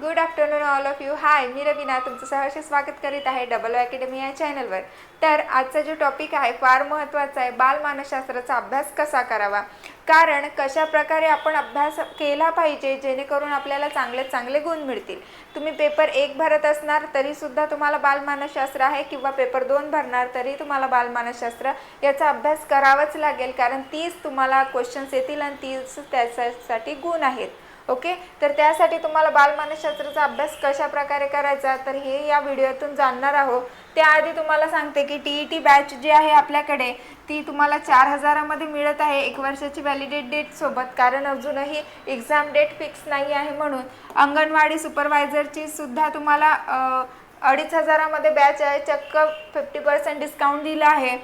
Good afternoon all of you hi मी रवीना. तुमचं सहर्ष स्वागत करीत आहे डबल अकॅडमी या चॅनलवर. तर आजचा जो टॉपिक आहे फार महत्त्वाचा आहे. बालमानसशास्त्राचा अभ्यास कसा करावा? कारण कशा प्रकारे आपण अभ्यास केला पाहिजे जेणेकरून आपल्याला चांगले चांगले गुण मिळतील. तुम्ही पेपर एक भरत असणार तरीसुद्धा तुम्हाला बालमानसशास्त्र आहे किंवा पेपर दोन भरणार तरी तुम्हाला बालमानसशास्त्र याचा अभ्यास करावाच लागेल. कारण तीच तुम्हाला क्वेश्चन्स येतील आणि तीच त्याच्यासाठी गुण आहेत. ओके? तर त्यासाठी तुम्हाला बालमानसशास्त्राचा अभ्यास कशा प्रकारे करायचा? तर हे या व्हिडिओतून जाणणार आहोत. त्याआधी तुम्हाला सांगते की टी ई टी बॅच जी आहे आपल्याकडे ती तुम्हाला चार हजारामध्ये मिळत आहे एक वर्षाची व्हॅलिडेट डेट सोबत. कारण अजूनही एक्झाम डेट फिक्स नाही आहे म्हणून. अंगणवाडी सुपरवायझरची सुद्धा तुम्हाला अडीच हजारामध्ये बॅच आहे. चक्क फिफ्टी पर्सेंट डिस्काउंट दिला आहे.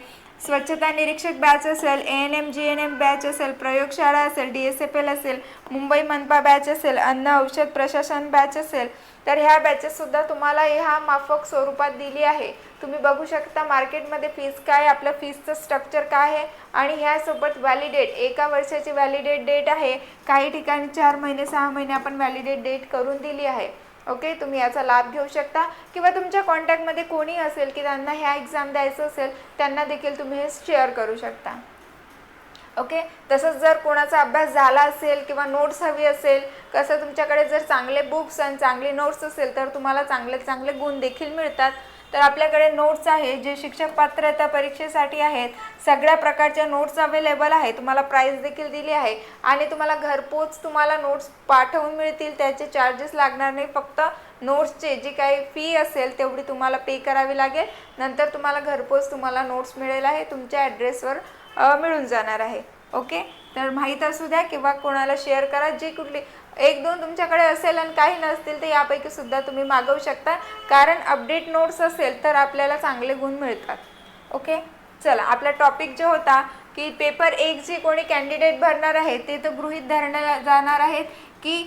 स्वच्छता निरीक्षक बॅच असेल A N M G N M batch असेल प्रयोगशाळा असेल डी एस एफ एल असेल मुंबई मनपा बॅच असेल अन्न औषध प्रशासन बॅच असेल तर ह्या बॅचेससुद्धा तुम्हाला ह्या माफक स्वरूपात दिली आहे. तुम्ही बघू शकता मार्केटमध्ये फीस काय आपलं फीसचं स्ट्रक्चर काय आहे आणि ह्यासोबत व्हॅलिडेट एका वर्षाची व्हॅलिडेट डेट आहे. काही ठिकाणी चार महिने सहा महिने आपण व्हॅलिडेट डेट करून दिली आहे. ओके तुम्ही याचा लाभ घेऊ शकता. किंवा तुमच्या कॉन्टॅक्टमध्ये कोणी असेल की त्यांना ह्या एक्झाम द्यायचं असेल त्यांना देखील तुम्ही हे शेअर करू शकता. ओके तसंच जर कोणाचा अभ्यास झाला असेल किंवा नोट्स हवी असेल कसं तुमच्याकडे जर चांगले बुक्स आणि चांगले नोट्स असेल तर तुम्हाला चांगले चांगले गुण देखील मिळतात. तर आपल्याकडे नोट्स आहे जे शिक्षक पात्रता परीक्षेसाठी आहेत. सगळ्या प्रकारच्या नोट्स अवेलेबल आहे तुम्हाला प्राईस देखील दिली आहे. आणि तुम्हाला घरपोच तुम्हाला नोट्स पाठवून मिळतील. त्याचे चार्जेस लागणार नाही. फक्त नोट्सचे जी काही फी असेल तेवढी तुम्हाला पे करावी लागेल. नंतर तुम्हाला घरपोच तुम्हाला नोट्स मिळेल आहे. तुमच्या ॲड्रेसवर मिळून जाणार आहे. ओके तर माहीत असू द्या किंवा कोणाला शेअर करा. जी कुठली एक दोन तुमच्याकडे असेल आणि काही नसतील तर यापैकी सुद्धा तुम्ही मागवू शकता. कारण अपडेट नोट्स असेल तर आपल्याला चांगले गुण मिळतात. ओके चला आपला टॉपिक जो होता की पेपर एक जे कोणी कॅन्डिडेट भरणार आहे ते तर गृहीत धरण्या जाणार आहेत की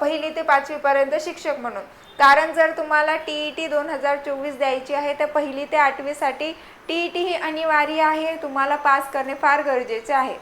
पहिली ते पाचवीपर्यंत शिक्षक म्हणून. कारण जर तुम्हाला टी ई टी दोन हजार चोवीस द्यायची आहे तर पहिली ते आठवीसाठी टी ई टी ही अनिवार्य आहे तुम्हाला पास करणे फार गरजेचे आहे.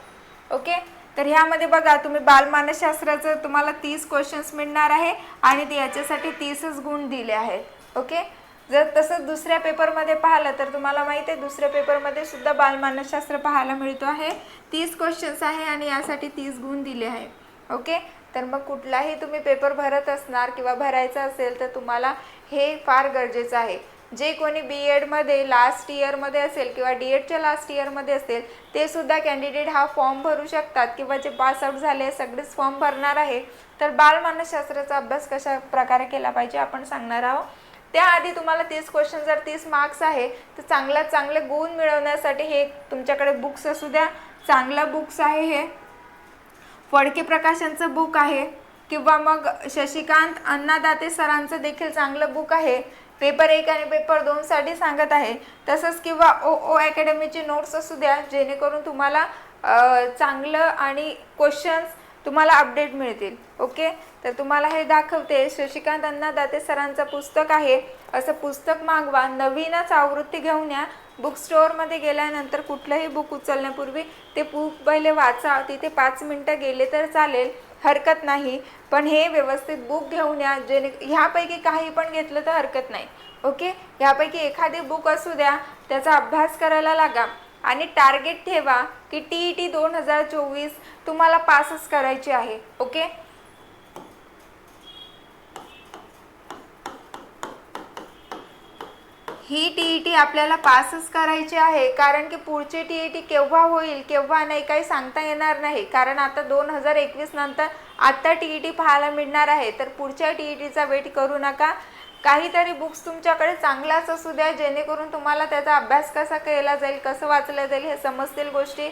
ओके तर ह्यामध्ये बघा तुम्ही बालमानसशास्त्राचं तुम्हाला तीस क्वेश्चन्स मिळणार आहे आणि ते याच्यासाठी तीसच गुण दिले आहेत ओके? जर तसंच दुसऱ्या पेपरमध्ये पाहिलं तर तुम्हाला माहिती आहे दुसऱ्या पेपरमध्ये सुद्धा बालमानसशास्त्र पाहायला मिळतो आहे. तीस क्वेश्चन्स आहे आणि यासाठी तीस गुण दिले आहे ओके? तर मग कुठलाही तुम्ही पेपर भरत असणार किंवा भरायचा असेल तर तुम्हाला हे फार गरजेचं आहे. जे कोणी बी एडमध्ये लास्ट इयरमध्ये असेल किंवा डी एडच्या लास्ट इयरमध्ये असेल ते सुद्धा कॅन्डिडेट हा फॉर्म भरू शकतात किंवा जे पासआउट झाले सगळेच फॉर्म भरणार आहे. तर बालमानसशास्त्राचा अभ्यास कशा प्रकारे केला पाहिजे आपण सांगणार आहोत. त्याआधी तुम्हाला तीस क्वेश्चन जर तीस मार्क्स आहे तर चांगल्यात चांगले गुण मिळवण्यासाठी हे तुमच्याकडे बुक्स असू द्या. चांगलं बुक्स आहे हे. फडके प्रकाशनचं बुक आहे. किंवा मग शशिकांत अण्णादाते सरांचं देखील चांगलं बुक आहे. पेपर एक आणि पेपर दोनसाठी सांगत आहे. तसंच किंवा ओ ओ अकॅडमीचे नोट्स असू द्या जेणेकरून तुम्हाला चांगलं आणि क्वेश्चन्स तुम्हाला अपडेट मिळतील. ओके तर तुम्हाला हे दाखवते शशिकांत अण्णादाते सरांचं पुस्तक आहे. असं पुस्तक मागवा नवीनच आवृत्ती घेऊन या. बुक स्टोअरमध्ये गेल्यानंतर कुठलंही बुक उचलण्यापूर्वी ते बुक पहिले वाचा तिथे पाच मिनटं गेले तर चालेल. हरकत नाही. पण हे व्यवस्थित बुक घेऊन या. जेणे ह्यापैकी काही पण घेतलं तर हरकत नाही. ओके? ह्यापैकी एखादी बुक असू द्या. त्याचा अभ्यास करायला लागा. आणि टार्गेट ठेवा की टी ई टी दोन हजार चोवीस तुम्हाला पासच करायची आहे. ओके? ही टी ई टी आपल्याला पासच करायची आहे. कारण की पुढची टी ई टी केव्हा होईल केव्हा नाही काही सांगता येणार नाही. कारण आता दोन हजार एकवीस नंतर आत्ता टी ई टी पाहायला मिळणार आहे. तर पुढच्या टी ई टीचा वेट करू नका. काहीतरी बुक्स तुमच्याकडे चांगलाच असू द्या जेणेकरून तुम्हाला त्याचा अभ्यास कसा केला जाईल कसं वाचलं जाईल हे समजतील गोष्टी.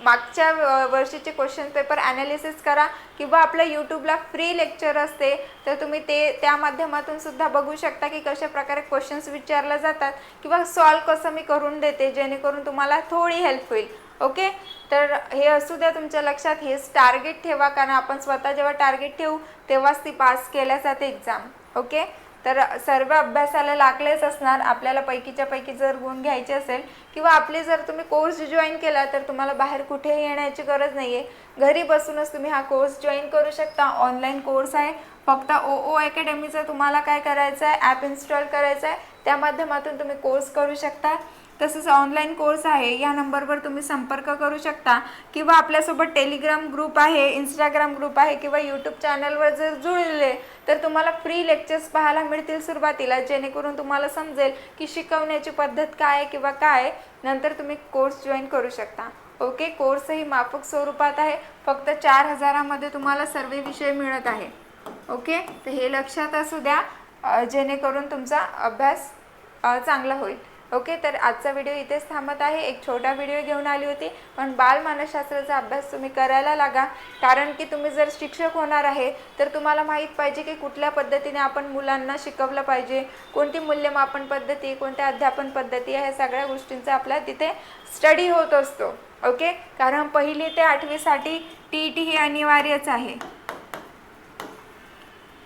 मागच्या वर्षीचे क्वेश्चन पेपर ॲनालिसिस करा किंवा आपल्या यूट्यूबला फ्री लेक्चर असते तर तुम्ही ते त्या माध्यमातून सुद्धा बघू शकता की कशा प्रकारे क्वेश्चन्स विचारले जातात किंवा सॉल्व कसं मी करून देते जेणेकरून तुम्हाला थोडी हेल्प होईल. ओके तर हे असू द्या तुमच्या लक्षात हेच टार्गेट ठेवा कारण आपण स्वतः जेव्हा टार्गेट ठेवू तेव्हाच ती पास केल्या जाते एक्झाम ओके तर सर्व अभ्यासाला लागलेच असणार. आपल्याला पैकीच्या पैकी जर गुण घ्यायचे असेल किंवा आपले जर तुम्ही कोर्स जॉईन केला तर तुम्हाला बाहेर कुठेही येण्याची गरज नाही आहे घरी बसूनच तुम्ही हा कोर्स जॉईन करू शकता. ऑनलाईन कोर्स आहे. फक्त ओ ओ अकॅडमीचं तुम्हाला काय करायचं आहे ॲप इन्स्टॉल करायचं आहे त्या माध्यमातून तुम्ही कोर्स करू शकता. तसंच ऑनलाईन कोर्स आहे. या नंबरवर तुम्ही संपर्क करू शकता. किंवा आपल्यासोबत टेलिग्राम ग्रुप आहे इंस्टाग्राम ग्रुप आहे किंवा यूट्यूब चॅनलवर जर जुळले तर तुम्हाला फ्री लेक्चर्स पाहायला मिळतील सुरुवातीला. जेणेकरून तुम्हाला समजेल की शिकवण्याची पद्धत काय आहे किंवा काय आहे. नंतर तुम्ही कोर्स जॉईन करू शकता. ओके कोर्सही माफक स्वरूपात आहे. फक्त चार हजारामध्ये तुम्हाला सर्व विषय मिळत आहे. ओके तर हे लक्षात असू द्या. जेणेकरून तुमचा अभ्यास चांगला होईल. ओके तर आजचा व्हिडिओ इथेच थांबत आहे. एक छोटा व्हिडिओ घेऊन आली होती पण बालमानसशास्त्राचा अभ्यास तुम्ही करायला लागा कारण की तुम्ही जर शिक्षक होणार आहे तर तुम्हाला माहीत पाहिजे की कुठल्या पद्धतीने आपण मुलांना शिकवलं पाहिजे कोणती मूल्यमापन पद्धती कोणत्या अध्यापन पद्धती ह्या सगळ्या गोष्टींचा आपला तिथे स्टडी होत असतो. ओके? कारण पहिली ते आठवीसाठी टी ई टी ही अनिवार्यच आहे.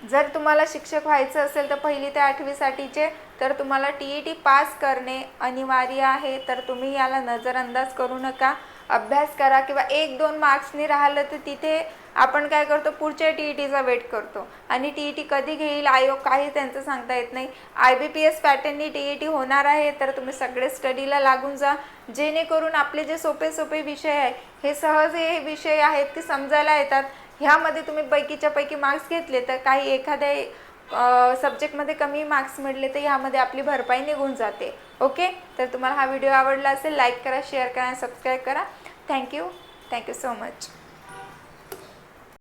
जर तुम्हाला शिक्षक व्हायचं असेल तर पहिली ते आठवीसाठीचे तर तुम्हाला टी ई टी पास करणे अनिवार्य आहे तर तुम्ही याला नजरअंदाज करू नका. अभ्यास करा किंवा एक दोन मार्क्सनी राहिलं तर तिथे आपण काय करतो पुढच्या टी ई टीचा वेट करतो. आणि टी ई टी कधी घेईल आयोग काही त्यांचं सांगता येत नाही. आय बी पी एस पॅटर्ननी टी ई टी होणार आहे तर तुम्ही सगळे स्टडीला लागून जा. जेणेकरून आपले जे सोपे सोपे विषय आहे हे सहज हे विषय आहेत की समजायला येतात. ह्यामध्ये तुम्ही पैकीच्या पैकी मार्क्स घेतले तर काही एखाद्या सब्जेक्टमध्ये कमी मार्क्स मिळले तर ह्यामध्ये आपली भरपाई निघून जाते. ओके तर तुम्हाला हा व्हिडिओ आवडला असेल लाईक करा शेअर करा आणि सबस्क्राईब करा थँक्यू थँक्यू सो मच